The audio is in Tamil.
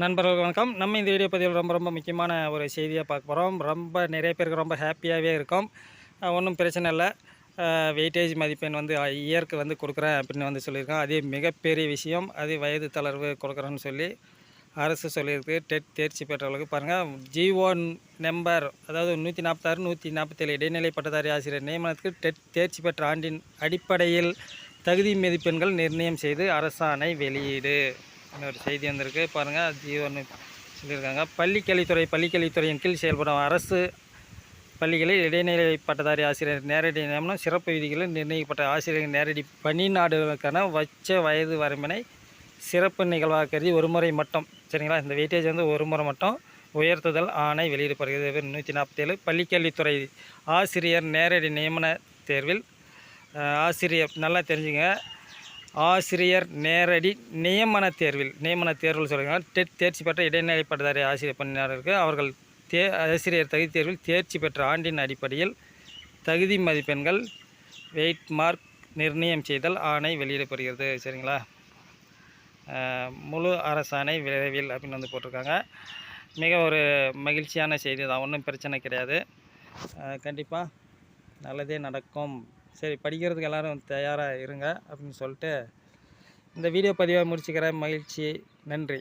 நண்பர்கள் வணக்கம். நம்ம இந்த வீடியோ பதிவில் ரொம்ப ரொம்ப முக்கியமான ஒரு செய்தியை பார்க்க போகிறோம் ரொம்ப நிறைய பேருக்கு ரொம்ப ஹாப்பியாகவே இருக்கும். ஒன்றும் பிரச்சனை இல்லை. வெயிட்டேஜ் மதிப்பெண் வந்து இயருக்கு வந்து கொடுக்குறேன் அப்படின்னு வந்து சொல்லியிருக்கோம் அதே மிகப்பெரிய விஷயம். அது வயது தளர்வு கொடுக்குறேன்னு சொல்லி அரசு சொல்லியிருக்கு. டெட் தேர்ச்சி பெற்றவர்களுக்கு பாருங்கள் ஜிஓ நம்பர் அதாவது நூற்றி நாற்பத்தாறு நூற்றி நாற்பத்தேழு இடைநிலை பட்டதாரி ஆசிரியர் நியமனத்துக்கு டெட் தேர்ச்சி பெற்ற ஆண்டின் அடிப்படையில் தகுதி மதிப்பெண்கள் நிர்ணயம் செய்து அரசாணை வெளியீடு. இன்னொரு செய்தி வந்திருக்கு. பாருங்கள் ஜீவன் சொல்லியிருக்காங்க. பள்ளிக்கல்வித்துறை பள்ளிக்கல்வித்துறையின் கீழ் செயல்படும் அரசு பள்ளிகளில் இடைநிலை பட்டதாரி ஆசிரியர் நேரடி நியமனம் சிறப்பு விதிகளில் நிர்ணயிக்கப்பட்ட ஆசிரியர்கள் நேரடி பணி நாடுகளுக்கான வச்ச வயது வரம்பினை சிறப்பு நிகழ்வாக கருதி ஒரு முறை மட்டும் சரிங்களா? இந்த வெயிட்டேஜ் வந்து ஒரு முறை மட்டும் உயர்த்துதல் ஆணை வெளியிடப்படுகிறது. நூற்றி நாற்பத்தேழு பள்ளிக்கல்வித்துறை ஆசிரியர் நேரடி நியமன தேர்வில் ஆசிரியர் நல்லா தெரிஞ்சுங்க. ஆசிரியர் நேரடி நியமன தேர்வில் நியமன தேர்வில் சொல்கிறாங்க டெட் தேர்ச்சி பெற்ற இடைநிலை பட்டதாரி ஆசிரியர் பணியாளருக்கு அவர்கள் தே ஆசிரியர் தகுதி தேர்வில் தேர்ச்சி பெற்ற ஆண்டின் அடிப்படையில் தகுதி மதிப்பெண்கள் வெயிட் மார்க் நிர்ணயம் செய்தல் ஆணை வெளியிடப்படுகிறது. சரிங்களா? முழு அரசாணை விரைவில் அப்படின்னு வந்து போட்டிருக்காங்க. மிக ஒரு மகிழ்ச்சியான செய்தி தான். ஒன்றும் பிரச்சனை கிடையாது. கண்டிப்பாக நல்லதே நடக்கும். சரி படிக்கிறதுக்கு எல்லோரும் தயாராக இருங்க அப்படின்னு சொல்லிட்டு இந்த வீடியோ பதிவாக முடிச்சுக்கிறேன். மகிழ்ச்சி. நன்றி.